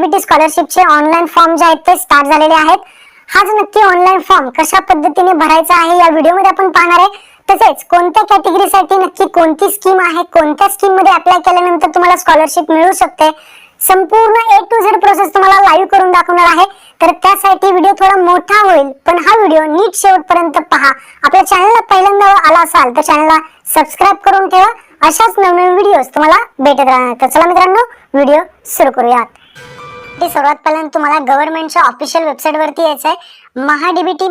MahaDBT स्कॉलरशिपचे online form जे आहेत ते स्टार्ट झालेले आहेत. हाच नक्की ऑनलाईन फॉर्म कशा पद्धतीने भरायचा आहे या व्हिडिओमध्ये आपण पाहणार आहे. तसेच कोणत्या कॅटेगरीसाठी नक्की कोणती स्कीम आहे कोणत्या स्कीममध्ये अप्लाय केल्यानंतर तुम्हाला स्कॉलरशिप मिळू शकते. संपूर्ण ए टू झेड प्रोसेस तुम्हाला लाईव्ह करून दाखवणार आहे. तर त्यासाठी व्हिडिओ थोडा मोठा होईल पण हा व्हिडिओ नीट शेवटपर्यंत पहा. आपल्या चॅनलला पहिल्यांदा आला असाल तर चॅनलला सबस्क्राईब करून ठेवा. अशाच नवनवीन व्हिडिओ तुम्हाला भेटत राहणार. तर चला मित्रांनो व्हिडिओ सुरू करूयात. ते सर्वात पहिल्यांदा तुम्हाला गव्हर्नमेंटच्या ऑफिशियल वेबसाईट वरती यायचं आहे MahaDBT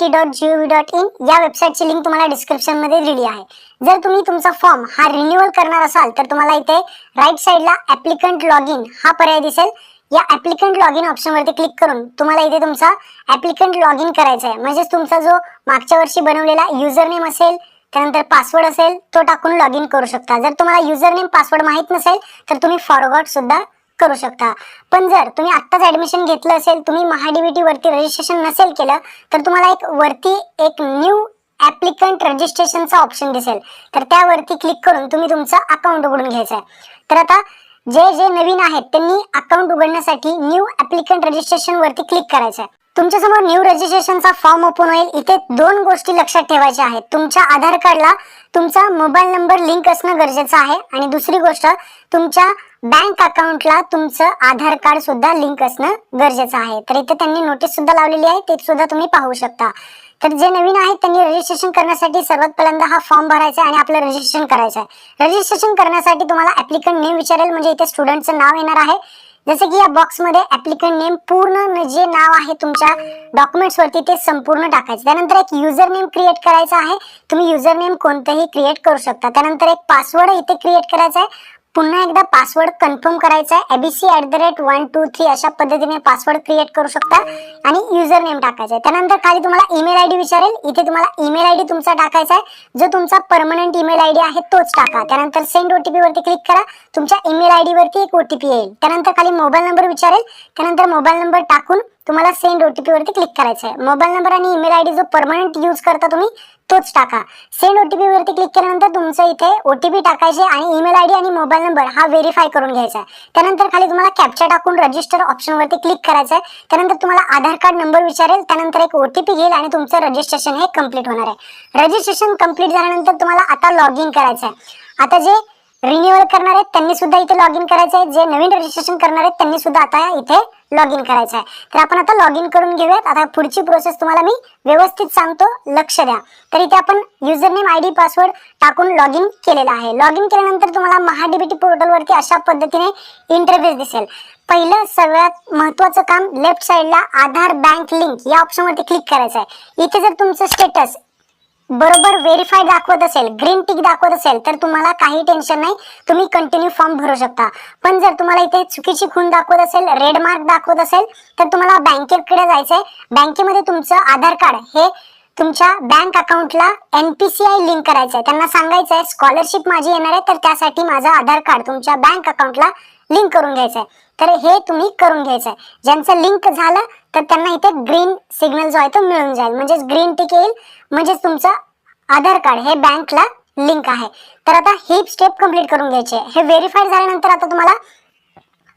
T dot gov dot in या वेबसाईटची लिंक तुम्हाला डिस्क्रिप्शनमध्ये दिली आहे. जर तुम्ही तुमचा फॉर्म हा रिन्युअल करणार असाल तर तुम्हाला इथे राईट साईडला ऍप्लिकंट लॉग इन हा पर्याय दिसेल. या ऍप्लिकंट लॉग इन ऑप्शनवरती क्लिक करून तुम्हाला इथे तुमचा ऍप्लिकंट लॉग इन करायचा आहे म्हणजेच तुमचा जो मागच्या वर्षी बनवलेला युजर नेम असेल त्यानंतर पासवर्ड असेल तो टाकून लॉग इन करू शकता. जर तुम्हाला युजर नेम पासवर्ड माहीत नसेल तर तुम्ही फॉरवर्ड सुद्धा करू शकता. पण जर तुम्ही आत्ताच ऍडमिशन घेतलं असेल तुम्ही महाडीबीटी वरती रजिस्ट्रेशन नसेल केलं तर तुम्हाला एक वरती एक न्यू ऍप्लिकंट रजिस्ट्रेशनचा ऑप्शन दिसेल. तर त्यावरती क्लिक करून तुम्ही तुमचं अकाउंट उघडून घ्यायचं आहे तर आता जे जे नवीन आहेत त्यांनी अकाउंट उघडण्यासाठी न्यू ऍप्लिकंट रजिस्ट्रेशन वरती क्लिक करायचं आहे तुमच्यासमोर न्यू रजिस्ट्रेशनचा फॉर्म ओपन होईल. इथे दोन गोष्टी लक्षात ठेवायच्या आहेत. तुमच्या आधार कार्डला तुमचा मोबाईल नंबर लिंक असणं गरजेचं आहे. आणि दुसरी गोष्ट तुमच्या बँक अकाउंटला तुमचं आधार कार्ड सुद्धा लिंक असणं गरजेचं आहे. तर इथे त्यांनी नोटीस सुद्धा लावलेली आहे. ते सुद्धा तुम्ही पाहू शकता. तर जे नवीन आहेत त्यांनी रजिस्ट्रेशन करण्यासाठी सर्वात पहिल्यांदा हा फॉर्म भरायचा आहे आणि आपलं रजिस्ट्रेशन करायचं आहे. रजिस्ट्रेशन करण्यासाठी तुम्हाला ऍप्लिकंट नेम विचारेल. म्हणजे इथे स्टुडंटचं नाव येणार आहे. जसं की या बॉक्समध्ये ऍप्लिकंट नेम पूर्ण जे नाव आहे तुमच्या डॉक्युमेंट्स वरती ते संपूर्ण टाकायचं. त्यानंतर एक युजर नेम क्रिएट करायचा आहे. तुम्ही युजर नेम कोणतंही क्रिएट करू शकता. त्यानंतर एक पासवर्ड इथे क्रिएट करायचा आहे. पुन्हा एकदा पासवर्ड कन्फर्म करायचा आहे. ABC at the rate one two three अशा पद्धतीने पासवर्ड क्रिएट करू शकता आणि युजर नेम टाकायचा आहे. त्यानंतर खाली तुम्हाला ईमेल आय डी विचारेल. इथे तुम्हाला ईमेल आय डी तुमचा टाकायचा आहे. जो तुमचा परमनंट ईमेल आय डी आहे तोच टाका. त्यानंतर सेंड ओटीपी वरती क्लिक करा. तुमच्या ईमेल आय वरती एक ओटीपी येईल. त्यानंतर खाली मोबाईल नंबर विचारेल. त्यानंतर मोबाईल नंबर टाकून तुम्हाला सेंड ओटीपी वरती क्लिक करायचं आहे. मोबाईल नंबर आणि ईमेल आय डी जो परमनंट यूज करता तुम्ही तोच टाका. सेंड ओटीपी वरती क्लिक केल्यानंतर तुमचं इथे ओटीपी टाकायचे आणि ईमेल आयडी आणि मोबाईल नंबर हा व्हेरीफाय करून घ्यायचा आहे. त्यानंतर खाली तुम्हाला कॅप्चा टाकून रजिस्टर ऑप्शन वरती क्लिक करायचं आहे. त्यानंतर तुम्हाला आधार कार्ड नंबर विचारेल. त्यानंतर एक ओटीपी घेईल आणि तुमचं रजिस्ट्रेशन हे कंप्लीट होणार आहे. रजिस्ट्रेशन कंप्लीट झाल्यानंतर तुम्हाला आता लॉग इन करायचं आहे. आता जे रिन्युअल करणार आहेत त्यांनी सुद्धा इथे लॉग इन करायचं आहे. जे नवीन रजिस्ट्रेशन करणार आहेत त्यांनी सुद्धा आता इथे लॉग इन करायचं आहे. तर आपण आता लॉग इन करून घेऊयात. आता पुढची प्रोसेस तुम्हाला मी व्यवस्थित सांगतो. लक्ष द्या. तर इथे आपण user name I D password टाकून लॉग इन केलेला आहे. लॉग इन केल्यानंतर तुम्हाला महाडीबीटी पोर्टलवरती अशा पद्धतीने इंटरफेस दिसेल. पहिलं सगळ्यात महत्वाचं काम लेफ्ट साईडला आधार बँक लिंक या ऑप्शनवरती क्लिक करायचं आहे. इथे जर तुमचं स्टेटस बरोबर व्हेरीफाय दाखवत असेल ग्रीन टिक दाखवत असेल तर तुम्हाला काही टेन्शन नाही. तुम्ही कंटिन्यू फॉर्म भरू शकता. पण जर तुम्हाला इथे चुकीची खून दाखवत असेल रेड मार्क दाखवत असेल तर तुम्हाला बँकेकडे जायचंय. बँकेमध्ये तुमचं आधार कार्ड हे तुमच्या बँक अकाउंटला एनपीसीआय लिंक करायचं आहे त्यांना सांगायचं आहे स्कॉलरशिप माझी येणार आहे तर त्यासाठी माझं आधार कार्ड तुमच्या बँक अकाउंटला लिंक करून घ्यायचं आहे तर हे तुम्ही करून घ्यायचं आहे ज्यांचं लिंक झालं तर त्यांना इथे ग्रीन सिग्नल जो आहे तो मिळून जाईल. म्हणजेच ग्रीन टिक येईल म्हणजेच तुमचं आधार कार्ड हे बँकला लिंक आहे. तर आता ही स्टेप कंप्लीट करून घ्यायची आहे. हे व्हेरीफाईड झाल्यानंतर आता तुम्हाला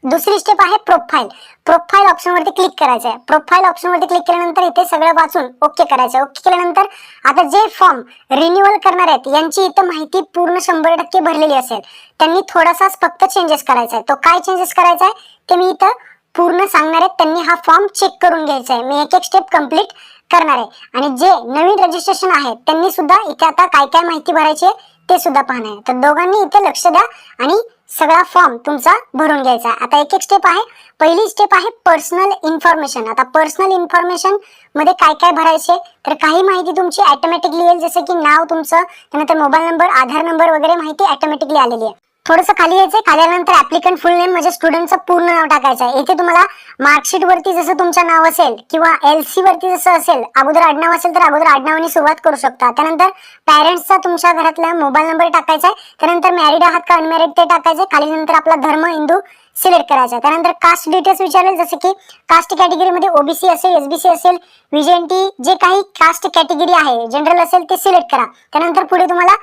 दुसरी स्टेप आहे प्रोफाईल प्रोफाईल ऑप्शनवरती क्लिक करायचं आहे प्रोफाईल ऑप्शनवरती क्लिक केल्यानंतर इथे सगळं वाचून ओके करायचं ओके केल्यानंतर आता जे फॉर्म रिन्युअल करणार आहेत यांची इथं माहिती पूर्ण शंभर टक्के भरलेली असेल. त्यांनी थोडासाच फक्त चेंजेस करायचा आहे तो काय चेंजेस करायचा आहे ते मी इथं पूर्ण सांगणार आहेत त्यांनी हा फॉर्म चेक करून घ्यायचा आहे मी एक एक स्टेप कंप्लीट करणार. आहे आणि जे नवीन रजिस्ट्रेशन आहे त्यांनी सुद्धा इथे आता काय काय माहिती भरायची आहे ते सुद्धा पाहणार आहे. तर दोघांनी इथे लक्ष द्या आणि सगळा फॉर्म तुमचा भरून घ्यायचा आहे. आता एक एक स्टेप आहे. पहिली स्टेप आहे पर्सनल इन्फॉर्मेशन आता पर्सनल इन्फॉर्मेशनमध्ये काय काय भरायचे तर काही माहिती तुमची ऑटोमॅटिकली येईल. जसं की नाव तुमचं त्यानंतर मोबाईल नंबर आधार नंबर वगैरे माहिती ऑटोमॅटिकली आलेली आहे. थोडस खाली यायचंय. खाली आल्यानंतर ऍप्लिकंट फुल नेम म्हणजे स्टुडंटचं पूर्ण नाव टाकायचं आहे. इथे तुम्हाला मार्कशीट वरती जसं तुमचं नाव असेल किंवा एल सी वरती जसं असेल अगोदर आडनाव असेल तर अगोदर आडनावाने सुरुवात करू शकता. त्यानंतर पॅरेंट्सचा तुमच्या घरातला मोबाईल नंबर टाकायचा आहे. त्यानंतर मॅरिड आहात का अनमॅरिड ते टाकायचे खाली नंतर आपला धर्म हिंदू सिलेक्ट करायचा आहे. त्यानंतर कास्ट डिटेल्स विचारेल. जसं की कास्ट कॅटेगरीमध्ये ओबीसी असेल एसबीसी असेल व्हीजेंटी जे काही कास्ट कॅटेगरी आहे जनरल असेल ते सिलेक्ट करा. त्यानंतर पुढे तुम्हाला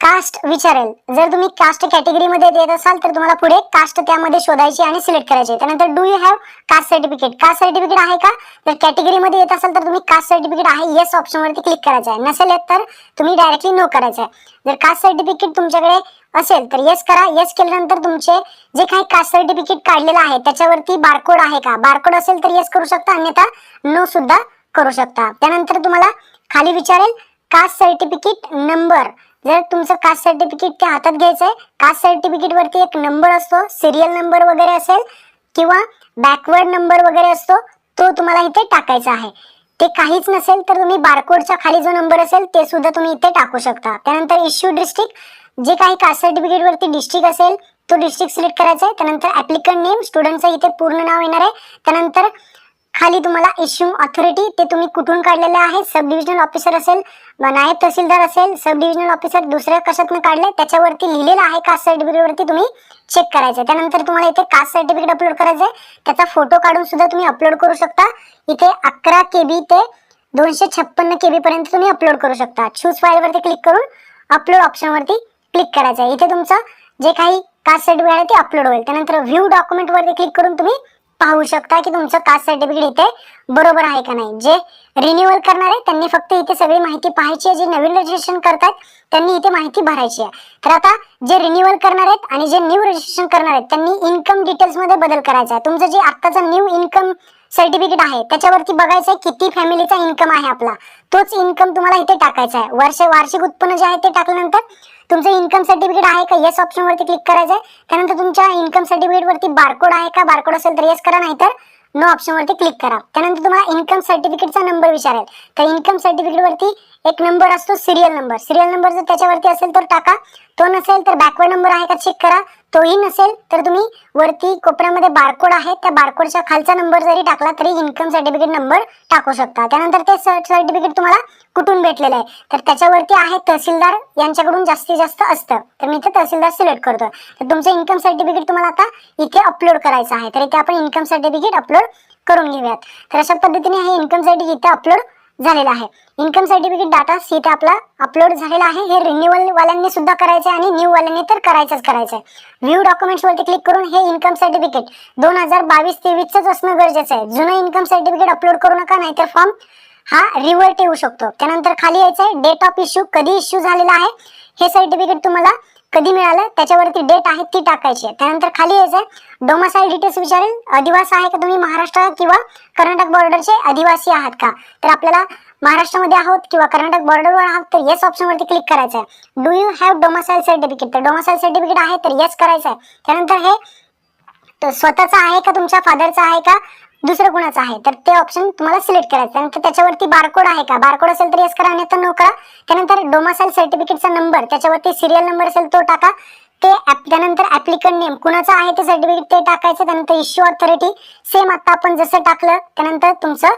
कास्ट विचारेल. जर तुम्ही कास्ट कॅटेगरीमध्ये देत असाल तर तुम्हाला पुढे कास्ट त्यामध्ये शोधायची आणि सिलेक्ट करायची त्यानंतर do you have caste certificate caste certificate आहे का? जर कॅटेगरीमध्ये येत असाल तर तुम्ही कास्ट सर्टिफिकेट आहे येस ऑप्शनवरती क्लिक करायचं आहे. नसेल येत तर तुम्ही डायरेक्टली नो करायचं आहे. जर कास्ट सर्टिफिकेट तुमच्याकडे असेल तर येस करा. येस केल्यानंतर तुमचे जे काही कास्ट सर्टिफिकेट काढलेलं आहे त्याच्यावरती बारकोड आहे का? बारकोड असेल तर येस करू शकता. अन्यथा नो सुद्धा करू शकता. त्यानंतर तुम्हाला खाली विचारेल कास्ट सर्टिफिकेट नंबर जर तुमचं कास्ट सर्टिफिकेट त्या हातात घ्यायचं आहे कास्ट सर्टिफिकेट वरती एक नंबर असतो सिरियल नंबर वगैरे असेल किंवा बॅकवर्ड नंबर वगैरे असतो तो तुम्हाला इथे टाकायचा आहे. ते काहीच नसेल तर तुम्ही बारकोडच्या खाली जो नंबर असेल ते सुद्धा तुम्ही इथे टाकू शकता. त्यानंतर इश्यू डिस्ट्रिक्ट जे काही कास्ट सर्टिफिकेट वरती डिस्ट्रिक्ट असेल तो डिस्ट्रिक्ट सिलेक्ट करायचा आहे. त्यानंतर ऍप्लिकंट नेम स्टुडंटचं इथे पूर्ण नाव येणार आहे. त्यानंतर खाली तुम्हाला इश्यू ऑथॉरिटी ते तुम्ही कुठून काढलेले आहे? सब डिव्हिजनल ऑफिसर असेल नायब तहसीलदार असेल सब डिव्हिजनल ऑफिसर दुसऱ्या कशातनं काढले त्याच्यावरती लिहिलेलं आहे कास्ट सर्टिफिकेटवरती तुम्ही चेक करायचं त्यानंतर तुम्हाला इथे कास्ट सर्टिफिकेट अपलोड करायचं आहे त्याचा फोटो काढून सुद्धा तुम्ही अपलोड करू शकता. इथे अकरा के बी ते दोनशे छप्पन्न के बी पर्यंत तुम्ही अपलोड करू शकता. चूज फाईलवरती क्लिक करून अपलोड ऑप्शनवरती क्लिक करायचं आहे इथे तुमचं जे काही कास्ट सर्टिफिकेट आहे ते अपलोड होईल. त्यानंतर व्ह्यू डॉक्युमेंटवरती क्लिक करून तुम्ही पाहू शकता की तुमचं कास्ट सर्टिफिकेट इथे बरोबर आहे का नाही. जे रिन्युअल करणार आहे त्यांनी फक्त इथे सगळी माहिती पाहायची आहे. जे नवीन रजिस्ट्रेशन करतात त्यांनी इथे माहिती भरायची आहे. तर आता जे रिन्युअल करणार आहेत आणि जे न्यू रजिस्ट्रेशन करणार आहेत त्यांनी इन्कम डिटेल्समध्ये बदल करायचा आहे. तुमचं जे आत्ताचं न्यू इन्कम सर्टिफिकेट आहे त्याच्यावरती बघायचं आहे किती फॅमिलीचा इन्कम आहे आपला. तोच इन्कम तुम्हाला इथे टाकायचा आहे. वर्ष वार्षिक उत्पन्न जे आहे ते टाकल्यानंतर तुमचं इन्कम सर्टिफिकेट आहे का? येस ऑप्शन वरती क्लिक करायचं आहे त्यानंतर तुमच्या इन्कम सर्टिफिकेट वरती बारकोड आहे का? बारकोड असेल तर येस करा नाहीतर नो ऑप्शन वरती क्लिक करा. त्यानंतर तुम्हाला इन्कम सर्टिफिकेटचा नंबर विचारेल. तर इन्कम सर्टिफिकेट वरती एक नंबर असतो सिरियल नंबर सिरियल नंबर जर त्याच्यावरती असेल तर टाका. तो नसेल तर बॅकवर्ड नंबर आहे का? चेक करा. तोही नसेल तर तुम्ही वरती कोपऱ्यामध्ये बारकोड आहे त्या बारकोडच्या खालचा नंबर जरी टाकला तरी इन्कम सर्टिफिकेट नंबर टाकू शकता. त्यानंतर ते सर्टिफिकेट तुम्हाला कुठून भेटलेलं आहे? तर त्याच्यावरती आहे तहसीलदार यांच्याकडून जास्तीत जास्त असतं. तर मी इथे तहसीलदार सिलेक्ट करतो तर तुमचं इन्कम सर्टिफिकेट तुम्हाला आता इथे अपलोड करायचं आहे. तर इथे आपण इन्कम सर्टिफिकेट अपलोड करून घेऊयात. तर अशा पद्धतीने हे इन्कम सर्टिफिकेट इथे अपलोड झालेला आहे. इन्कम सर्टिफिकेट डाटा सीट आपला अपलोड झालेला आहे. हे रिन्युअल वाल्यांनी सुद्धा करायचं आहे आणि न्यू वाल्यांनी तर करायचंच करायचं आहे व्ह्यू डॉक्युमेंट्स वरती क्लिक करून हे इन्कम सर्टिफिकेट दोन हजार बावीस तेवीसच असणं गरजेचं आहे. जुनं इन्कम सर्टिफिकेट अपलोड करू नका नाहीतर फॉर्म हा रिवर्ट येऊ शकतो. त्यानंतर खाली यायचं आहे डेट ऑफ इश्यू कधी इश्यू झालेला आहे हे सर्टिफिकेट तुम्हाला कधी मिळालं त्याच्यावरती डेट आहे ती टाकायची त्यानंतर खाली यायचं आहे डोमासाईल डिटेल्स विचारेल आदिवासी आहे का तुम्ही महाराष्ट्र किंवा कर्नाटक बॉर्डरचे आदिवासी आहात का? तर आपल्याला महाराष्ट्रामध्ये आहोत किंवा कर्नाटक बॉर्डरवर आहोत तर येस ऑप्शनवरती क्लिक करायचं आहे. Do you have domicile certificate तर डोमासाईल सर्टिफिकेट आहे तर येस करायचं आहे. त्यानंतर हे स्वतःचा आहे का तुमच्या फादरचा आहे का दुसरं कुणाचं आहे? तर ते ऑप्शन तुम्हाला सिलेक्ट करायचं त्यानंतर त्याच्यावरती बारकोड आहे का? बारकोड असेल तर येस करा आणि तर नो करा. त्यानंतर डोमासाईल सर्टिफिकेटचा नंबर त्याच्यावरती सिरियल नंबर असेल तो टाका. ते त्यानंतर ऍप्लिकंट नेम कुणाचं आहे ते सर्टिफिकेट ते टाकायचं त्यानंतर इश्यू ऑथॉरिटी सेम आता आपण जसं टाकलं त्यानंतर तुमचं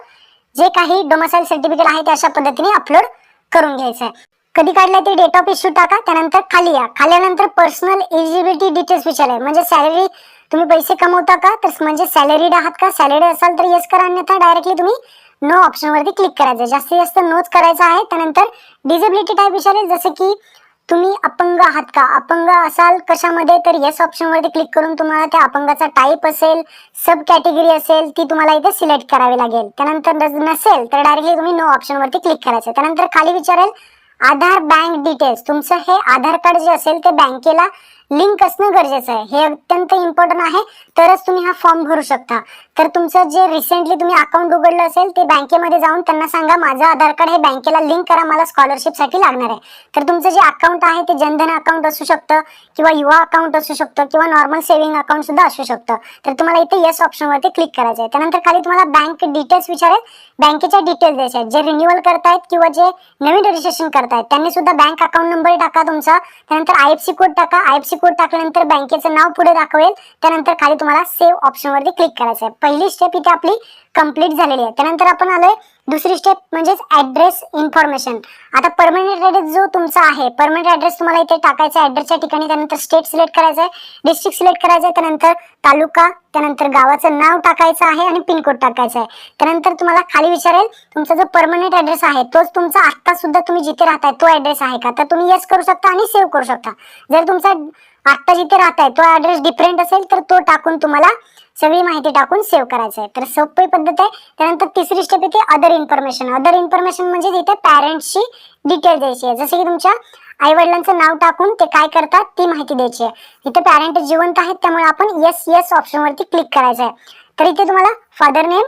जे काही डोमासाईल सर्टिफिकेट आहे ते अशा पद्धतीने अपलोड करून घ्यायचं आहे. कधी काढलं ते डेट ऑफ इश्यू टाका त्यानंतर खाली या. खाल्यानंतर पर्सनल एलिजिबिलिटी डिटेल्स विचारले म्हणजे सॅलरी तुम्ही पैसे कमवता का? तर म्हणजे सॅलरीड आहात का? सॅलरी असाल तर येस करा. अन्यथा डायरेक्टली तुम्ही नो ऑप्शन वरती क्लिक करायचं जास्तीत जास्त नोच करायचा आहे त्यानंतर डिझेबिलिटी टाईप विचारेल जसं की तुम्ही अपंग आहात का? अपंग असाल कशामध्ये? तर येस ऑप्शनवरती क्लिक करून तुम्हाला त्या अपंगाचा टाईप असेल सब कॅटेगरी असेल ती तुम्हाला इथे सिलेक्ट करावी लागेल. त्यानंतर नसेल तर डायरेक्टली तुम्ही नो ऑप्शनवरती क्लिक करायचं त्यानंतर खाली विचारेल आधार बँक डिटेल्स तुमचं हे आधार कार्ड जे असेल ते बँकेला लिंक असणं गरजेचं आहे. हे अत्यंत इम्पॉर्टंट आहे. तरच तुम्ही हा फॉर्म भरू शकता. तर तुमचं जे रिसेंटली तुम्ही अकाउंट उघडलं असेल ते बँकेमध्ये जाऊन त्यांना सांगा माझं आधार कार्ड हे बँकेला लिंक करा मला स्कॉलरशिपसाठी लागणार आहे. तर तुमचं जे अकाउंट आहे ते जनधन अकाउंट असू शकतं किंवा युवा अकाउंट असू शकतं किंवा नॉर्मल सेव्हिंग अकाउंट सुद्धा असू शकतं. तर तुम्हाला इथे येस ऑप्शनवरती क्लिक करायचं आहे. त्यानंतर खाली तुम्हाला बँक डिटेल्स विचारेल. बँकेच्या डिटेल्स द्यायच्या आहेत. जे रिन्युअल करतायत किंवा जे नवीन रजिस्ट्रेशन करतायत त्यांनी सुद्धा बँक अकाउंट नंबर टाका तुमचा. त्यानंतर आय एफ सी कोड टाका. आय एफ सी कोड टाकल्यानंतर बँकेचं नाव पुढे दाखवेल. त्यानंतर खाली तुम्हाला सेव्ह ऑप्शनवरती क्लिक करायचं आहे पहिली स्टेप इथे आपली कंप्लीट झालेली आहे. त्यानंतर आपण आलोय दुसरी स्टेप म्हणजेच ऍड्रेस इन्फॉर्मेशन आता परमनंट ऍड्रेस जो तुमचा आहे परमनंट ऍड्रेस तुम्हाला इथे टाकायचा आहे. ऍड्रेसच्या ठिकाणी त्यानंतर स्टेट सिलेक्ट करायचं आहे. डिस्ट्रिक्ट सिलेक्ट करायचं आहे. त्यानंतर तालुका त्यानंतर गावाचं नाव टाकायचं आहे आणि पिनकोड टाकायचा आहे. त्यानंतर तुम्हाला खाली विचारेल तुमचा जो परमनंट ऍड्रेस आहे तोच तुमचा आत्ता सुद्धा तुम्ही जिथे राहताय तो ऍड्रेस आहे का? तर तुम्ही येस करू शकता आणि सेव्ह करू शकता. जर तुमचा आत्ता जिथे राहताय तो ऍड्रेस डिफरंट असेल तर तो टाकून तुम्हाला सगळी माहिती टाकून सेव्ह करायचं आहे तर सोपी पद्धत आहे. त्यानंतर तिसरी स्टेप येते अदर इन्फॉर्मेशन अदर इन्फॉर्मेशन म्हणजे इथे पॅरेंट्सची डिटेल द्यायची आहे. जसं की तुमच्या आई वडिलांचं नाव टाकून ते काय करतात ती माहिती द्यायची आहे. इथे पॅरेंट जिवंत आहेत त्यामुळे आपण येस येस ऑप्शनवरती क्लिक करायचं आहे. तर इथे तुम्हाला फादर नेम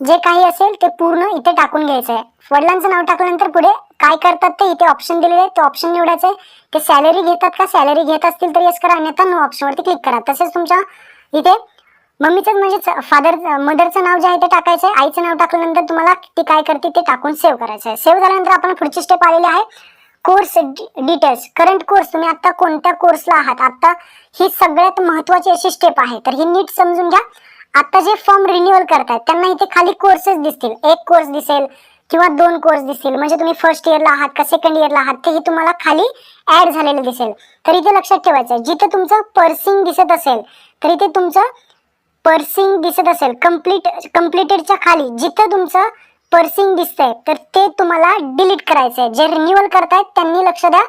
जे काही असेल ते पूर्ण इथे टाकून घ्यायचं आहे. वडिलांचं नाव टाकल्यानंतर पुढे काय करतात ते इथे ऑप्शन दिलेले आहे ते ऑप्शन निवडायचं आहे. ते सॅलरी घेतात का? सॅलरी घेत असतील तर येस करा. अन्यथा नो ऑप्शनवरती क्लिक करा. तसेच तुमच्या इथे मम्मीचं म्हणजे फादर मदरचं नाव जे आहे ते टाकायचं आहे. आईचं नाव टाकल्यानंतर तुम्हाला ती काय करते ते टाकून सेव्ह करायचं आहे. सेव्ह झाल्यानंतर आपण पुढची स्टेप आलेली आहे. कोर्स डिटेल्स करंट कोर्स तुम्ही आता कोणत्या कोर्सला आहात? आता ही सगळ्यात महत्वाची अशी स्टेप आहे. तर ही नीट समजून घ्या. आता जे फॉर्म रिन्युअल करतायत त्यांना इथे खाली कोर्सेस दिसतील. एक कोर्स दिसेल किंवा दोन कोर्स दिसतील म्हणजे तुम्ही फर्स्ट इयरला आहात का सेकंड इयरला आहात तेही तुम्हाला खाली ऍड झालेलं दिसेल. तर इथे लक्षात ठेवायचं आहे. जिथे तुमचं पर्सिंग दिसत असेल तर इथे तुमचं पर्सिंग दिसत असेल कंप्लीट कम्प्लिटेडच्या खाली जिथं तुमचं पर्सिंग दिसतंय तर ते तुम्हाला डिलीट करायचं आहे जे रिन्युअल करतायत त्यांनी लक्ष द्या.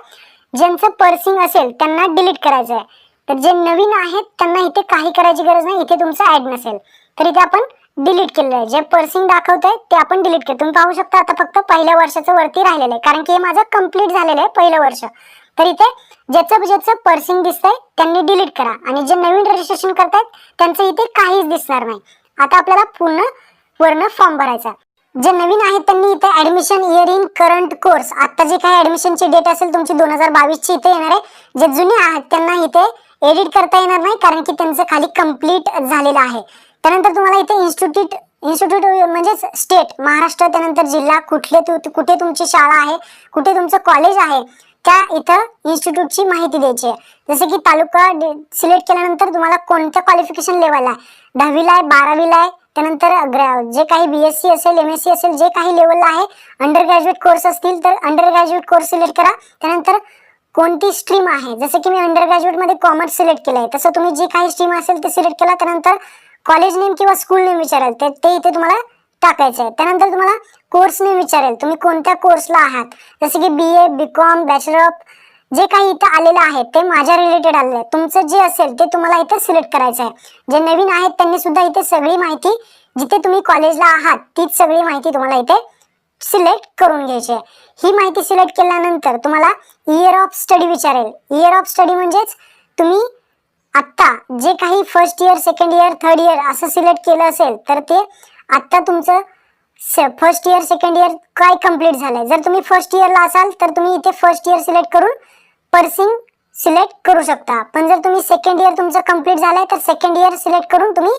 ज्यांचं पर्सिंग असेल त्यांना डिलीट करायचं आहे तर जे नवीन आहेत त्यांना इथे काही करायची गरज नाही इथे तुमचं ऍड नसेल. तर इथे आपण डिलीट केलेलं आहे. जे पर्सिंग दाखवत आहे ते आपण डिलीट केलं. तुम्ही पाहू शकता आता फक्त पहिल्या वर्षाचं वरती राहिलेलं आहे. कारण की हे माझं कंप्लीट झालेलं आहे पहिलं वर्ष. तर इथे ज्याचं ज्याचं पर्सिंग दिसतंय त्यांनी डिलीट करा. आणि जे नवीन रजिस्ट्रेशन करतायत त्यांचं इथे काहीच दिसणार नाही. आता आपल्याला पूर्ण वर्ण फॉर्म भरायचा जे नवीन आहेत त्यांनी इथे admission year in current course आता जे काही ऍडमिशनची डेट असेल तुमची दोन हजार बावीसची इथे येणार आहे. जे जुने आहेत त्यांना इथे एडिट करता येणार नाही कारण की त्यांचं खाली कंप्लीट झालेलं आहे. त्यानंतर तुम्हाला इथे इन्स्टिट्यूट इन्स्टिट्यूट म्हणजेच स्टेट महाराष्ट्र त्यानंतर जिल्हा कुठले तु कुठे तुमची शाळा आहे कुठे तुमचं कॉलेज आहे त्या इथं इन्स्टिट्यूटची माहिती द्यायची आहे? जसं की तालुका सिलेक्ट केल्यानंतर तुम्हाला कोणत्या क्वालिफिकेशन लेवल आहे? दहावीला आहे बारावीला आहे त्यानंतर ग्रॅ जे काही बी एस सी असेल एम एस सी असेल जे काही लेवलला आहे अंडर ग्रॅज्युएट कोर्स असतील तर अंडर ग्रॅज्युएट कोर्स सिलेक्ट करा. त्यानंतर कोणती स्ट्रीम आहे? जसं की मी अंडर ग्रॅज्युएटमध्ये कॉमर्स सिलेक्ट केलं आहे तसं तुम्ही जी काही स्ट्रीम असेल ते सिलेक्ट केला. त्यानंतर कॉलेज नेम किंवा स्कूल नेम विचाराल. ते ते इथे तुम्हाला टाकायचं आहे. त्यानंतर तुम्हाला कोर्स मी विचारेल. तुम्ही कोणत्या कोर्सला आहात? जसं की B A B com bachelor of जे काही इथं आलेलं आहे ते माझ्या रिलेटेड आलेलं आहे. तुमचं जे असेल ते तुम्हाला इथे सिलेक्ट करायचं आहे. जे नवीन आहेत त्यांनी सुद्धा इथे सगळी माहिती जिथे तुम्ही कॉलेजला आहात तीच सगळी माहिती तुम्हाला इथे सिलेक्ट करून घ्यायची आहे. ही माहिती सिलेक्ट केल्यानंतर तुम्हाला इयर ऑफ स्टडी विचारेल. इयर ऑफ स्टडी म्हणजेच तुम्ही आत्ता जे काही first year second year third year असं सिलेक्ट केलं असेल तर ते आत्ता तुमचं फर्स्ट इयर सेकंड इयर काय कंप्लीट झालंय? जर तुम्ही फर्स्ट इयरला असाल तर तुम्ही इथे फर्स्ट इयर सिलेक्ट करून पर्सिंग सिलेक्ट करू शकता. पण जर तुम्ही सेकंड इयर तुमचं कंप्लीट झालंय तर सेकंड इयर सिलेक्ट करून तुम्ही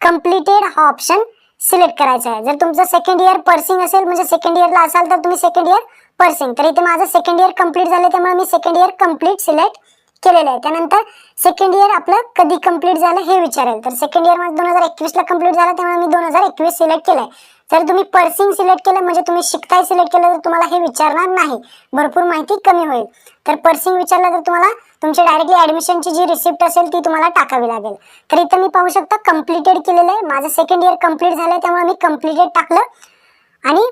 कम्प्लिटेड हा ऑप्शन सिलेक्ट करायचा आहे. जर तुमचं सेकंड इयर पर्सिंग असेल म्हणजे सेकंड इयरला असाल तर तुम्ही सेकंड इयर पर्सिंग तर इथे माझं सेकंड इयर कंप्लीट झालं त्यामुळे मी सेकंड इयर कंप्लीट सिलेक्ट केलेलं आहे. त्यानंतर सेकंड इयर आपलं कधी कंप्लीट झालं हे विचारेल. तर सेकंड इयर माझं दोन हजार एकवीसला कंप्लीट झालं त्यामुळे मी दोन हजार एकवीस सिलेक्ट केलंय. जर तुम्ही पर्सिंग सिलेक्ट केलं म्हणजे तुम्ही शिकताय सिलेक्ट केलं तर तुम्हाला हे विचारणार नाही. भरपूर माहिती कमी होईल. तर पर्सिंग विचारलं तर तुम्हाला तुमची डायरेक्टली ऍडमिशनची जी रिसिप्ट असेल ती तुम्हाला टाकावी लागेल. तर इथं मी पाहू शकता कम्प्लिटेड केलेलं आहे. माझं सेकंड इयर कंप्लीट झालंय त्यामुळे मी कम्प्लिटेड टाकलं. आणि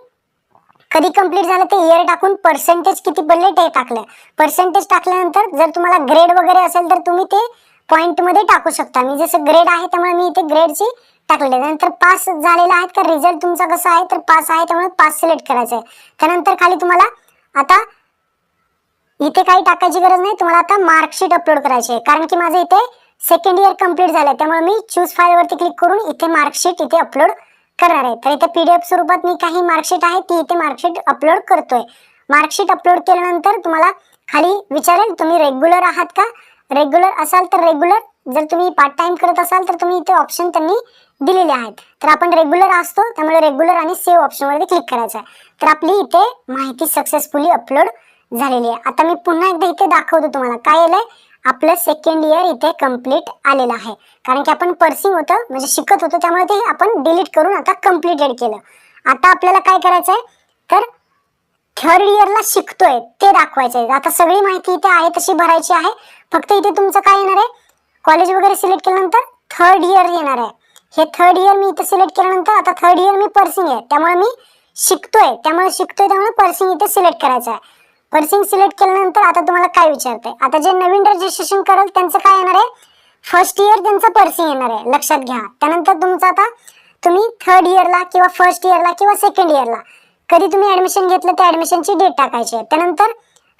कधी कंप्लीट झालं ते इयर टाकून पर्सेंटेज किती पडले ते टाकलं. पर्सेंटेज टाकल्यानंतर जर तुम्हाला ग्रेड वगैरे असेल तर तुम्ही ते पॉईंटमध्ये टाकू शकता. मी जसं ग्रेड आहे त्यामुळे मी इथे ग्रेडची टाकले नंतर पास झालेला आहे का रिझल्ट तुमचा कसा आहे? तर पास आहे त्यामुळे पास सिलेक्ट करायचं आहे. त्यानंतर खाली तुम्हाला आता इथे काही टाकायची गरज नाही. तुम्हाला आता मार्कशीट अपलोड करायची आहे. कारण की माझं इथे सेकंड इयर कंप्लीट झालं त्यामुळे मी चूज फाईल वरती क्लिक करून इथे मार्कशीट इथे अपलोड करणार आहे. तर इथे पीडीएफ स्वरूपात मी काही मार्कशीट आहे ती इथे मार्कशीट अपलोड करतोय. मार्कशीट अपलोड केल्यानंतर तुम्हाला खाली विचारेल तुम्ही रेग्युलर आहात का? रेग्युलर असाल तर रेग्युलर जर तुम्ही पार्ट टाइम करत असाल तर तुम्ही इथे ऑप्शन त्यांनी दिलेले आहेत. तर आपण रेग्युलर असतो त्यामुळे रेग्युलर आणि सेव्ह ऑप्शनवरती क्लिक करायचं आहे. तर आपली इथे माहिती सक्सेसफुली अपलोड झालेली आहे. आता मी पुन्हा एकदा इथे दाखवतो तुम्हाला. काय आलंय? आपलं सेकंड इयर इथे कंप्लीट आलेलं आहे. कारण की आपण पर्सिंग होतं म्हणजे शिकत होतो त्यामुळे ते आपण डिलीट करून आता कम्प्लिटेड केलं. आता आपल्याला काय करायचंय? तर थर्ड इयरला शिकतोय ते दाखवायचं आहे आता सगळी माहिती इथे आहे तशी भरायची आहे. फक्त इथे तुमचं काय येणार आहे? कॉलेज वगैरे सिलेक्ट केल्यानंतर थर्ड इयर येणार आहे. हे थर्ड इयर मी इथे सिलेक्ट केल्यानंतर आता थर्ड इयर मी पर्सिंग आहे. त्यामुळे मी शिकतोय त्यामुळे शिकतोय त्यामुळे पर्सिंग इथे सिलेक्ट करायचं आहे. पर्सिंग सिलेक्ट केल्यानंतर आता तुम्हाला काय विचारते? आता जे नवीन रजिस्ट्रेशन करेल त्यांचं काय येणार आहे? फर्स्ट इयर त्यांचं पर्सिंग येणार आहे लक्षात घ्या. त्यानंतर तुमचं आता तुम्ही थर्ड इयरला किंवा फर्स्ट इयरला किंवा सेकंड इयरला कधी तुम्ही ऍडमिशन घेतलं त्या ऍडमिशनची डेट टाकायची आहे. त्यानंतर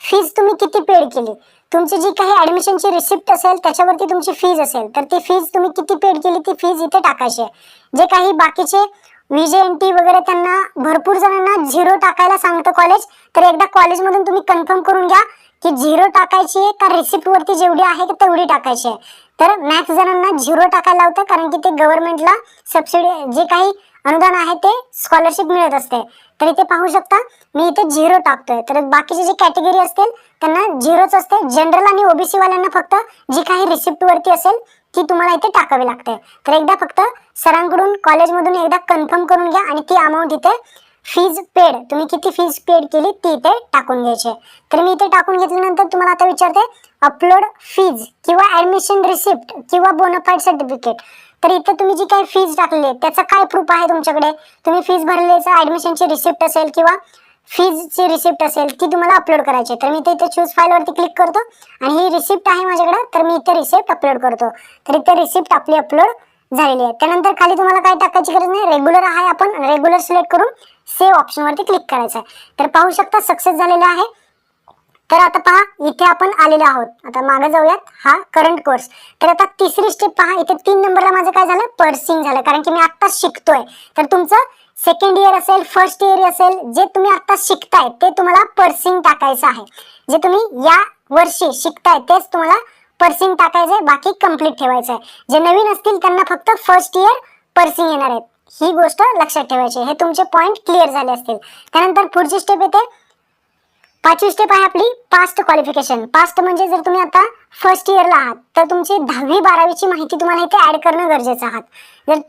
फीज तुम्ही किती पेड केली? तुमची जी काही ऍडमिशनची रिसिप्ट असेल त्याच्यावरती तुमची फीज असेल तर ती फीज तुम्ही किती पेड केली ती फीज इथे टाकायची आहे. जे काही बाकीचे विजे एन टी वगैरे त्यांना भरपूर जणांना झिरो टाकायला सांगतं कॉलेज तर एकदा कॉलेजमधून तुम्ही कन्फर्म करून घ्या की झिरो टाकायची आहे का रिसिप्ट जेवढी आहे तेवढी टाकायची आहे. तर मॅक्स जणांना झिरो टाकायला लावतं कारण की ते गव्हर्नमेंटला सबसिडी जे काही अनुदान आहे ते स्कॉलरशिप मिळत असते. तर इथे पाहू शकता मी इथे झिरो टाकतोय. तर बाकीचे जे कॅटेगरी असतील त्यांना झिरोच असते. जनरल आणि ओबीसी वाल्यांना फक्त जी काही रिसिप्टवरती असेल ती तुम्हाला इथे टाकावी लागते. तर एकदा फक्त सरांकडून कॉलेजमधून एकदा कन्फर्म करून घ्या आणि ती अमाऊंट इथे फीज पेड तुम्ही किती फीज पेड केली ती इथे टाकून घ्यायची तर मी इथे टाकून घेतल्यानंतर तुम्हाला आता विचारते अपलोड फीज किंवा ऍडमिशन रिसिप्ट किंवा बोनफाईड सर्टिफिकेट तर इथे तुम्ही जी काही फीज टाकली आहे त्याचा काय प्रूफ आहे तुमच्याकडे? तुम्ही फीज भरलेचं ऍडमिशनची रिसिप्ट असेल किंवा फीजची रिसिप्ट असेल ती तुम्हाला अपलोड करायची आहे. तर मी ते इथे चूज फाईलवरती क्लिक करतो आणि ही रिसिप्ट आहे माझ्याकडे तर मी इथे रिसिप्ट अपलोड करतो. तर इथे रिसिप्ट आपली अपलोड झालेली आहे. त्यानंतर खाली तुम्हाला काय टाकायची गरज नाही. रेग्युलर आहे आपण रेग्युलर सिलेक्ट करून सेव्ह ऑप्शनवरती क्लिक करायचं आहे. तर पाहू शकता सक्सेस झालेला आहे. तर आता पहा इथे आपण आलेलो आहोत. आता मागे जाऊयात. हा करंट कोर्स तर आता तिसरी स्टेप पहा. इथे तीन नंबरला माझं काय झालं? पर्सिंग झालं. कारण की मी आत्ताच शिकतोय. तर तुमचं सेकंड इयर असेल फर्स्ट इयर असेल जे तुम्ही आता शिकताय ते तुम्हाला पर्सिंग टाकायचं आहे. जे तुम्ही या वर्षी शिकताय तेच तुम्हाला पर्सिंग टाकायचंय बाकी कंप्लीट ठेवायचं आहे जे नवीन असतील त्यांना फक्त फर्स्ट इयर पर्सिंग येणार आहेत. ही गोष्ट लक्षात ठेवायची आहे. हे तुमचे पॉईंट क्लिअर झाले असतील. त्यानंतर पुढची स्टेप येते. पाचवी स्टेप आहे आपली पास्ट क्वालिफिकेशन पास्ट म्हणजे जर तुम्ही आता फर्स्ट इयरला आहात तर तुमची दहावी बारावीची माहिती तुम्हाला इथे ऍड करणं गरजेचं आहात जर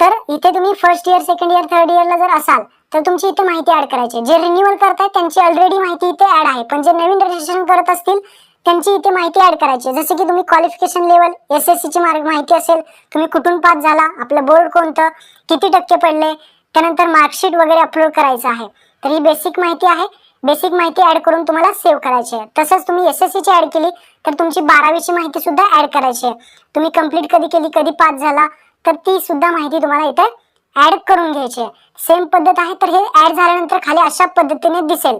तर इथे तुम्ही first year second year third इयरला जर असाल तर तुमची इथे माहिती ऍड करायची जे रिन्युअल करताय त्यांची ऑलरेडी माहिती इथे ऍड आहे. पण जे नवीन रजिस्ट्रेशन करत असतील त्यांची इथे माहिती ऍड करायची जसं की तुम्ही क्वालिफिकेशन लेवल एस एस सीची मार्क माहिती असेल तुम्ही कुठून पास झाला आपलं बोर्ड कोणतं किती टक्के पडले त्यानंतर मार्कशीट वगैरे अपलोड करायचं आहे. तर ही बेसिक माहिती आहे. बेसिक माहिती ऍड करून तुम्हाला सेव्ह करायची आहे. तसंच तुम्ही एस एस सीची ऍड केली तर तुमची बारावीची माहिती सुद्धा ऍड करायची आहे. तुम्ही कंप्लीट कधी केली कधी पास झाला तर ती सुद्धा माहिती तुम्हाला इथे ऍड करून घ्यायची आहे. सेम पद्धत आहे तर हे ऍड झाल्यानंतर खाली अशा पद्धतीने दिसेल.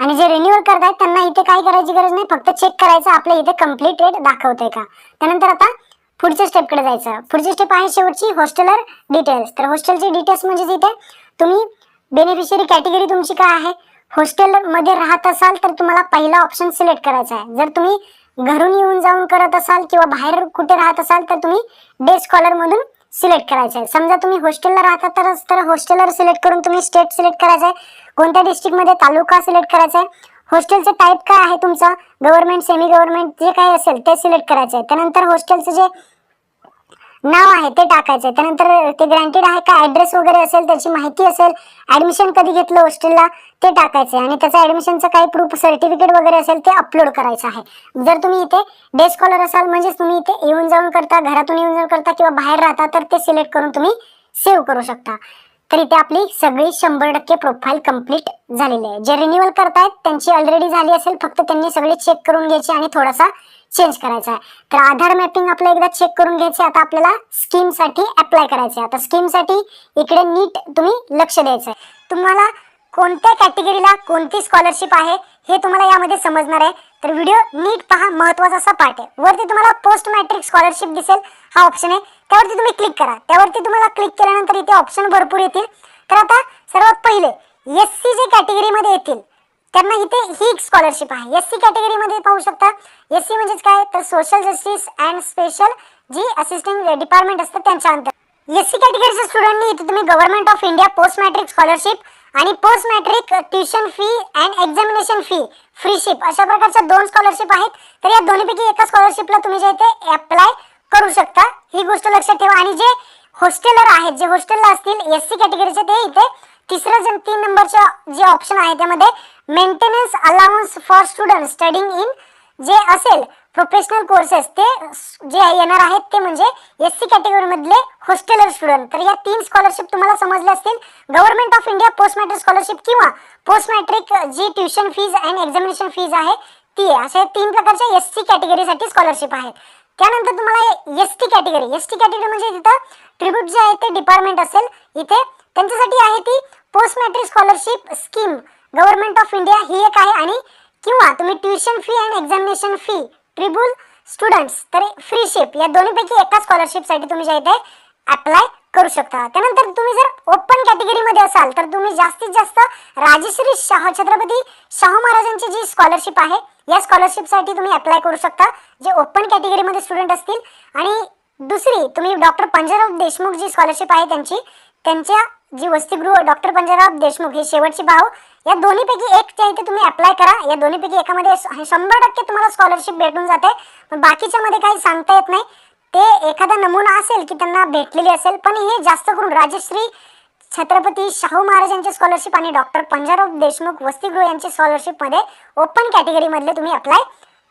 आणि जे रिन्यूअल करतायत त्यांना इथे काय करायची गरज नाही फक्त चेक करायचं आपल्या इथे कंप्लीट रेट दाखवतंय का? त्यानंतर आता पुढच्या स्टेपकडे जायचं. पुढची स्टेप आहे शेवटची हॉस्टेलर डिटेल्स तर हॉस्टेलचे डिटेल्स म्हणजे इथे तुम्ही बेनिफिशियरी कॅटेगरी तुमची काय आहे? हॉस्टेलमध्ये राहत असाल तर तुम्हाला पहिला ऑप्शन सिलेक्ट करायचा आहे. जर तुम्ही घरून येऊन जाऊन करत असाल किंवा बाहेर कुठे राहत असाल तर तुम्ही डे स्कॉलर मधून सिलेक्ट करायचं आहे. समजा तुम्ही हॉस्टेलला राहता तर तर हॉस्टेलवर सिलेक्ट करून तुम्ही स्टेट सिलेक्ट करायचं आहे. कोणत्या डिस्ट्रिक्टमध्ये तालुका सिलेक्ट करायचा आहे? हॉस्टेलचं टाईप काय आहे तुमचं? गव्हर्नमेंट सेमी गव्हर्नमेंट जे काही असेल ते सिलेक्ट करायचं आहे. त्यानंतर हॉस्टेलचं जे नाव आहे ते टाकायचं. आहे त्यानंतर ते ग्रँटेड आहे का ऍड्रेस वगैरे असेल त्याची माहिती असेल ऍडमिशन कधी घेतलं हॉस्टेलला ते टाकायचं आहे आणि त्याचं ऍडमिशनचं काही प्रूफ सर्टिफिकेट वगैरे असेल ते अपलोड करायचं आहे. जर तुम्ही इथे डे स्कॉलर असाल म्हणजेच तुम्ही इथे येऊन जाऊन करता घरातून येऊन जाऊन करता किंवा बाहेर राहता तर ते सिलेक्ट करून तुम्ही सेव्ह करू शकता. तर इथे आपली सगळी शंभर टक्के प्रोफाईल कंप्लीट झालेली आहे. जे रिन्युअल करतायत त्यांची ऑलरेडी झाली असेल फक्त त्यांनी सगळे चेक करून घ्यायची आणि थोडासा चेंज करायचा आहे. तर आधार मॅपिंग आपलं एकदा चेक करून घ्यायचं आता आपल्याला स्कीमसाठी अप्लाय करायचं आहे. आता स्कीमसाठी इकडे नीट तुम्ही लक्ष द्यायचं आहे. तुम्हाला कोणत्या कॅटेगरीला कोणती स्कॉलरशिप आहे हे तुम्हाला यामध्ये समजणार आहे. तर व्हिडिओ नीट पहा महत्त्वाचा असा पार्ट आहे. वरती तुम्हाला पोस्ट मॅट्रिक स्कॉलरशिप दिसेल हा ऑप्शन आहे. त्यावरती तुम्ही क्लिक करा. त्यावरती तुम्हाला क्लिक केल्यानंतर इथे ऑप्शन भरपूर येतील. तर आता सर्वात पहिले एस सी जे कॅटेगरीमध्ये येतील त्यांना इथे ही एक स्कॉलरशिप आहे. एस सी कॅटेगरीमध्ये पाहू शकता. एस सी म्हणजेच काय? तर सोशल जस्टिस अँड स्पेशल जी असिस्टंट डिपार्टमेंट असतं त्यांच्या अंतर एस सी कॅटेगरीच्या स्टुडंटनी इथे तुम्ही government of India post matric scholarship आणि post matric tuition fee and examination fee freeship अशा प्रकारच्या दोन स्कॉलरशिप आहेत. तर या दोन्हीपैकी एका स्कॉलरशिपला तुम्ही जे इथे अप्लाय करू शकता. ही गोष्ट लक्षात ठेवा. आणि जे हॉस्टेलर आहेत जे हॉस्टेलला असतील एस सी कॅटेगरीचे ते इथे तिसऱ्या जे तीन नंबरचे जे ऑप्शन आहे त्यामध्ये maintenance allowance for student studying in जे असेल प्रोफेशनल कोर्सेस ते जे येणार आहेत ते म्हणजे एस सी कॅटेगरीमधले हॉस्टेलर स्टुडंट तर या तीन स्कॉलरशिप तुम्हाला समजले असतील. Government of India post matric scholarship किंवा post matric G tuition fees and examination fees आहे ती आहे. अशा तीन प्रकारच्या एस सी कॅटेगरीसाठी स्कॉलरशिप आहेत. त्यानंतर तुम्हाला S T category S T category म्हणजे तिथं ट्रिब्यूट जे आहे ते डिपार्टमेंट असेल इथे. त्यांच्यासाठी आहे ती post matric scholarship scheme government of India ही एक आहे आणि किंवा तुम्ही tuition fee and examination fee tribal students तर फ्रीशिप या दोन्हीपैकी एका स्कॉलरशिपसाठी तुम्ही जे इथे अप्लाय करू शकता. त्यानंतर तुम्ही जर ओपन कॅटेगरीमध्ये असाल तर तुम्ही जास्तीत जास्त राजश्री शाह छत्रपती शाहू महाराजांची जी स्कॉलरशिप आहे या स्कॉलरशिपसाठी तुम्ही अप्लाय करू शकता. जे ओपन कॅटेगरीमध्ये स्टुडंट असतील. आणि दुसरी तुम्ही डॉक्टर पंजाबराव देशमुख जी स्कॉलरशिप आहे त्यांची त्यांच्या जी वसतिगृह डॉक्टर पंजाबराव देशमुख हे शेवटची भाव या दोन्हीपैकी एक जे आहे ते तुम्ही अप्लाय करा. या दोन्हीपैकी एकामध्ये श- शंभर टक्के तुम्हाला स्कॉलरशिप भेटून जाते. पण बाकीच्यामध्ये काही सांगता येत नाही. ते एखादा नमुना असेल की त्यांना भेटलेली असेल पण हे जास्त करून राजश्री छत्रपती शाहू महाराजांची स्कॉलरशिप आणि डॉक्टर पंजाबराव देशमुख वसतिगृह यांची स्कॉलरशिपमध्ये ओपन कॅटेगरीमधले तुम्ही अप्लाय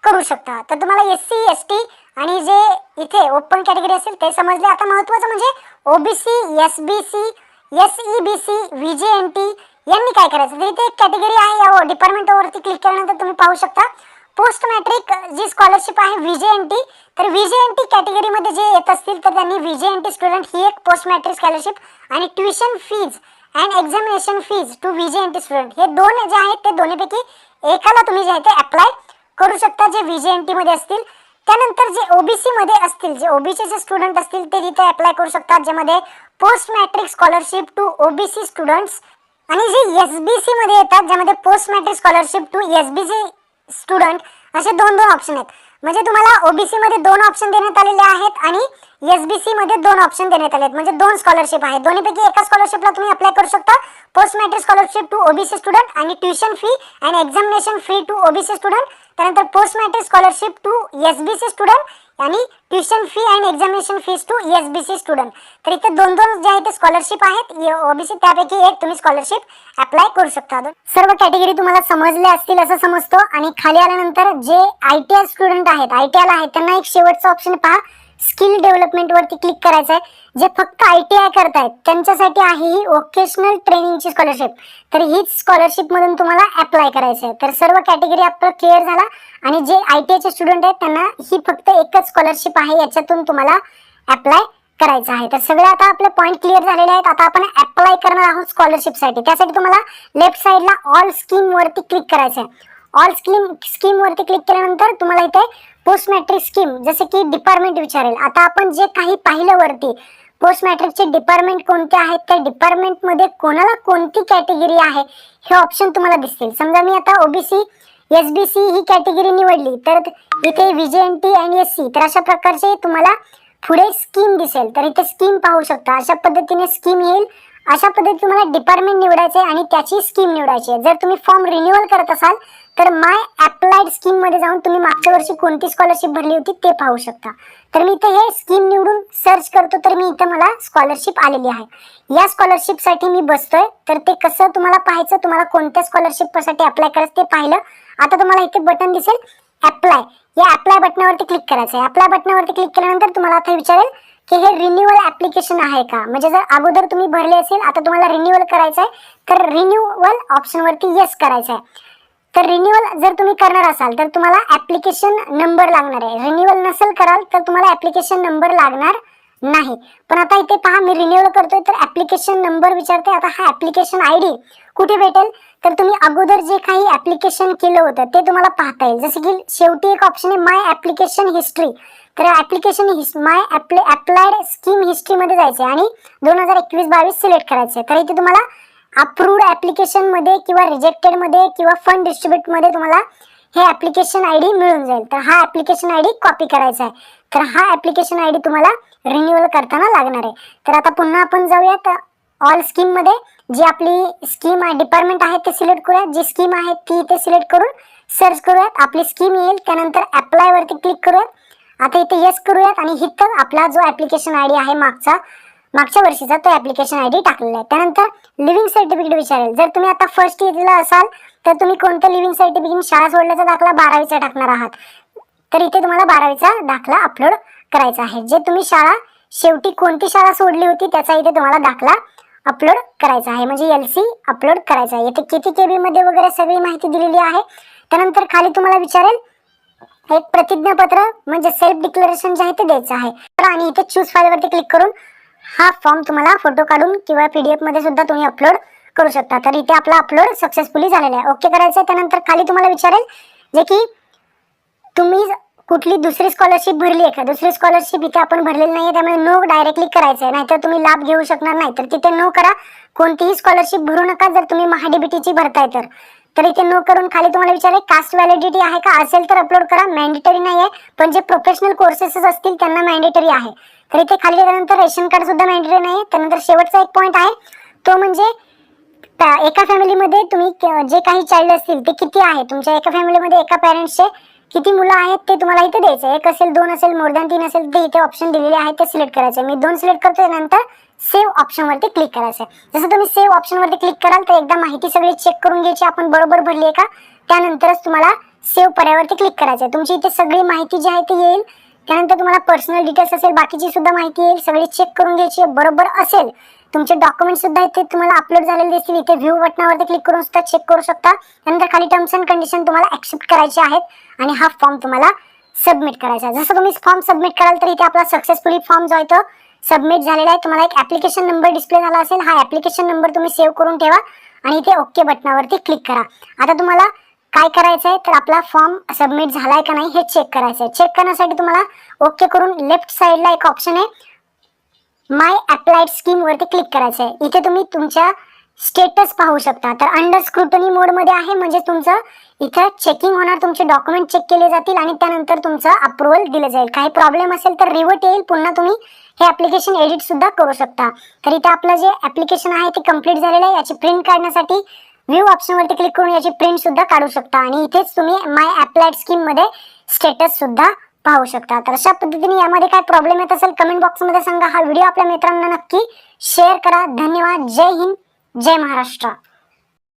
करू शकता. तर तुम्हाला एस सी एस टी आणि जे इथे ओपन कॅटेगरी असेल ते समजले. आता महत्त्वाचं म्हणजे OBC S B C S E B C V J N T यांनी काय करायचं? तर इथे एक कॅटेगरी आहे या डिपार्टमेंटवरती क्लिक केल्यानंतर तुम्ही पाहू शकता. पोस्ट मॅट्रिक जी स्कॉलरशिप आहे व्ही जे एन टी तर व्ही जे एन टी कॅटेगरीमध्ये जे येत असतील तर त्यांनी V J N T student ही एक पोस्ट मॅट्रिक स्कॉलरशिप आणि tuition fees and examination fees to V J N T student हे दोन जे आहेत ते दोन्हीपैकी एकाला तुम्ही जे आहे ते अप्लाय करू शकता जे व्ही जे एन टीमध्ये असतील. त्यानंतर जे ओबीसी मध्ये असतील जे ओबीसी चे स्टुडंट असतील ते तिथे अप्लाय करू शकतात ज्यामध्ये post matric scholarship to OBC students आणि जे एस बी सी मध्ये येतात ज्यामध्ये post matric scholarship to S B C student असे दोन दोन ऑप्शन आहेत. म्हणजे तुम्हाला ओबीसी मध्ये दोन ऑप्शन देण्यात आलेले आहेत आणि एस बी सी मध्ये दोन ऑप्शन देण्यात आले आहेत म्हणजे दोन स्कॉलरशिप आहेत दोन्हीपैकी एका स्कॉलरशिपला तुम्ही अप्लाय करू शकता. Post matric scholarship to OBC student आणि tuition fee and examination fee to OBC student त्यानंतर post matric scholarship to S B C student आणि tuition fee and examination fees to S B C student तर इथे दोन दोन जे आहे ते स्कॉलरशिप आहेत ओबीसी त्यापैकी एक तुम्ही स्कॉलरशिप अप्लाय करू शकता. सर्व कॅटेगरी तुम्हाला समजल्या असतील असं समजतो. आणि खाली आल्यानंतर जे आय टी आय स्टुडंट आहेत आय टी आयला आहेत त्यांना एक शेवटचा ऑप्शन पहा. स्किल डेव्हलपमेंट वरती क्लिक करायचं आहे जे फक्त आय टी आय करतायत त्यांच्यासाठी आहे ही वोकेशनल ट्रेनिंगची स्कॉलरशिप तर हीच स्कॉलरशिप मधून तुम्हाला अप्लाय करायचं आहे तर सर्व कॅटेगरी आपलं क्लिअर झाला. आणि जे आय टी आयचे स्टुडंट आहेत त्यांना ही फक्त एकच स्कॉलरशिप आहे याच्यातून तुम्हाला अप्लाय करायचं आहे. तर सगळे आता आपले पॉईंट क्लिअर झालेले आहेत. आता आपण अप्लाय करणार आहोत स्कॉलरशिपसाठी त्यासाठी तुम्हाला लेफ्ट साईडला ऑल स्कीम वरती क्लिक करायचं आहे ऑल स्कीम स्कीम वरती क्लिक केल्यानंतर तुम्हाला इथे पोस्ट मॅट्रिक स्कीम जसे की डिपार्टमेंट विचारेल. आता आपण जे काही पाहिलं वरती पोस्ट मॅट्रिकचे डिपार्टमेंट कोणते आहेत त्या डिपार्टमेंटमध्ये कोणाला कोणती कॅटेगरी आहे हे ऑप्शन तुम्हाला दिसतील. समजा मी आता ओबीसी एस बी सी ही कॅटेगरी निवडली तर इथे एन आणि एस सी तर अशा प्रकारचे तुम्हाला पुढे स्कीम दिसेल. तर इथे स्कीम पाहू शकता. अशा पद्धतीने स्कीम येईल. अशा पद्धती तुम्हाला डिपार्टमेंट निवडायचे आहे आणि त्याची स्कीम निवडायची आहे. जर तुम्ही फॉर्म रिन्युअल करत असाल तर माय अप्लाइड स्कीममध्ये जाऊन तुम्ही मागच्या वर्षी कोणती स्कॉलरशिप भरली होती ते पाहू शकता. तर मी इथे हे स्कीम निवडून सर्च करतो तर मी इथे मला स्कॉलरशिप आलेली आहे. या स्कॉलरशिपसाठी मी बसतोय. तर ते कसं तुम्हाला पाहायचं तुम्हाला कोणत्या स्कॉलरशिपसाठी अप्लाय करायचं ते पाहिलं. आता तुम्हाला इथे बटन दिसेल अप्लाय या अप्लाय बटनावरती क्लिक करायचं आहे. अप्लाय बटनावरती क्लिक केल्यानंतर तुम्हाला आता विचारेल की हे रिन्युअल ऍप्लिकेशन आहे का? म्हणजे जर अगोदर तुम्ही भरले असेल आता तुम्हाला रिन्युअल करायचं आहे तर रिन्युअल ऑप्शन वरती येस करायचं आहे तर रिन्युअल जर तुम्ही करणार असाल तर तुम्हाला ऍप्लिकेशन नंबर लागणार आहे. रिन्युअल नसेल कराल तर तुम्हाला ऍप्लिकेशन नंबर लागणार नाही. पण आता इथे पहा मी रिन्युअल करतोय तर ऍप्लिकेशन नंबर विचारते. आता हा ऍप्लिकेशन आय डी कुठे भेटेल? तर तुम्ही अगोदर जे काही ऍप्लिकेशन केलं होतं ते तुम्हाला पाहता येईल. जसं की शेवटी एक ऑप्शन आहे माय ऍप्लिकेशन हिस्ट्री तर application his my applied scheme हिस्ट्रीमध्ये जायचं आणि दोन हजार एकवीस बावीस सिलेक्ट करायचं तर इथे तुम्हाला अप्रूव्ड ॲप्लिकेशनमध्ये किंवा रिजेक्टेडमध्ये किंवा फंड डिस्ट्रीब्यूटमध्ये तुम्हाला हे ॲप्लिकेशन आय डी मिळून जाईल. तर हा ॲप्लिकेशन आय डी कॉपी करायचा आहे. तर हा ॲप्लिकेशन आय डी तुम्हाला रिन्युअल करताना लागणार आहे. तर आता पुन्हा आपण जाऊयात. ऑल स्कीममध्ये जी आपली स्कीम आहे डिपार्टमेंट आहे ते सिलेक्ट करूयात जी स्कीम आहे ती इथे सिलेक्ट करून सर्च करूयात. आपली स्कीम येईल. त्यानंतर ॲप्लायवरती क्लिक करूयात. आता इथे येस करूयात आणि इथं आपला जो ऍप्लिकेशन आय डी आहे मागचा मागच्या वर्षीचा तो ऍप्लिकेशन आय डी टाकलेला आहे. त्यानंतर लिव्हिंग सर्टिफिकेट विचारेल. जर तुम्ही आता फर्स्ट इयरला असाल तर तुम्ही कोणतं लिव्हिंग सर्टिफिकेट शाळा सोडल्याचा दाखला बारावीचा टाकणार आहात? तर इथे तुम्हाला बारावीचा दाखला अपलोड करायचा आहे. जे तुम्ही शाळा शेवटी कोणती शाळा सोडली होती त्याचा इथे तुम्हाला दाखला अपलोड करायचा आहे. म्हणजे एल सी अपलोड करायचा आहे. इथे किती के बीमध्ये वगैरे सगळी माहिती दिलेली आहे. त्यानंतर खाली तुम्हाला विचारेल एक प्रतिज्ञापत्र म्हणजे सेल्फ डिक्लेरेशन जे आहे ते द्यायचं आहे. तर आणि इथे चूज फाईलवरती क्लिक करून हा फॉर्म तुम्हाला फोटो काढून किंवा पीडीएफमध्ये सुद्धा तुम्ही अपलोड करू शकता. तर इथे आपला अपलोड सक्सेसफुली झालेला आहे. ओके करायचं आहे त्यानंतर खाली तुम्हाला विचारेल जे की तुम्ही कुठली दुसरी स्कॉलरशिप भरली आहे का? दुसरी स्कॉलरशिप इथे आपण भरलेली नाही त्यामुळे नो डायरेक्टली करायचं आहे. नाहीतर तुम्ही लाभ घेऊ शकणार नाही. तर तिथे नो करा. कोणतीही स्कॉलरशिप भरू नका जर तुम्ही महाडीबीटीची भरताय तर. तर इथे नो करून खाली तुम्हाला विचारे कास्ट व्हॅलिडिटी आहे का? असेल तर अपलोड करा. मॅन्डेटरी नाही आहे पण जे प्रोफेशनल कोर्सेसेस असतील त्यांना मॅन्डेटरी आहे. तर इथे खाली गेल्यानंतर रेशन कार्ड सुद्धा मॅन्डेटरी नाही आहे त्यानंतर शेवटचा एक पॉईंट आहे. तो म्हणजे एका फॅमिलीमध्ये तुम्ही जे काही चाइल्ड असतील ते किती आहे? तुमच्या एका फॅमिलीमध्ये एका पॅरेंट्सचे किती मुलं आहेत ते तुम्हाला इथे द्यायचं एक असेल दोन असेल मोर दॅन तीन असेल ते इथे ऑप्शन दिलेले आहे ते सिलेक्ट करायचे मी दोन सिलेक्ट करतोय नंतर सेव्ह ऑप्शनवरती क्लिक करायचं आहे जसं तुम्ही सेव्ह ऑप्शनवरती क्लिक कराल तर एकदा माहिती सगळी चेक करून घ्यायची आपण बरोबर भरली आहे का? त्यानंतरच तुम्हाला सेव्ह पर्यावरती क्लिक करायचं आहे तुमची इथे सगळी माहिती जी आहे ती येईल. त्यानंतर तुम्हाला पर्सनल डिटेल्स असेल बाकीची सुद्धा माहिती येईल. सगळी चेक करून घ्यायची बरोबर असेल. तुमचे डॉक्युमेंट सुद्धा इथे तुम्हाला अपलोड झालेले दिसतील. इथे व्ह्यू बटनावरती क्लिक करून सुद्धा चेक करू शकता. त्यानंतर खाली टर्म्स अँड कंडिशन तुम्हाला ऍक्सेप्ट करायचे आहेत आणि हा फॉर्म तुम्हाला सबमिट करायचा आहे. जसं तुम्ही फॉर्म सबमिट कराल तर इथे आपला सक्सेसफुली फॉर्म जो आहे तो सबमिट झालेला आहे. तुम्हाला एक ऍप्लिकेशन नंबर डिस्प्ले झाला असेल हा ऍप्लिकेशन नंबर तुम्ही सेव्ह करून ठेवा आणि इथे ओके बटनावरती क्लिक करा. आता तुम्हाला काय करायचं आहे? तर आपला फॉर्म सबमिट झालाय का नाही हे चेक करायचं आहे. चेक करण्यासाठी तुम्हाला ओके करून लेफ्ट साईडला एक ऑप्शन आहे. माय अप्लाइड स्कीम वरती क्लिक करायचं आहे. इथे तुम्ही तुमच्या स्टेटस पाहू शकता. तर अंडर स्क्रुटनी मोडमध्ये आहे म्हणजे तुमचं इथं चेकिंग होणार तुमचे डॉक्युमेंट चेक केले जातील आणि त्यानंतर तुमचं अप्रुव्हल दिलं जाईल. काही प्रॉब्लेम असेल तर रिवर्ट येईल पुन्हा तुम्ही हे ऍप्लिकेशन एडिट सुद्धा करू शकता. तर इथे आपलं जे ऍप्लिकेशन आहे ते कंप्लीट झालेलं आहे. याची प्रिंट काढण्यासाठी व्ह्यू ऑप्शनवरती क्लिक करून याची प्रिंट सुद्धा काढू शकता. आणि इथेच तुम्ही माय अप्लाइड स्कीममध्ये स्टेटस सुद्धा पाहू शकता. तर अशा पद्धतीने यामध्ये काय प्रॉब्लेम येत असेल कमेंट बॉक्समध्ये सांगा. हा व्हिडिओ आपल्या मित्रांना नक्की शेअर करा. धन्यवाद. जय हिंद. जय महाराष्ट्र.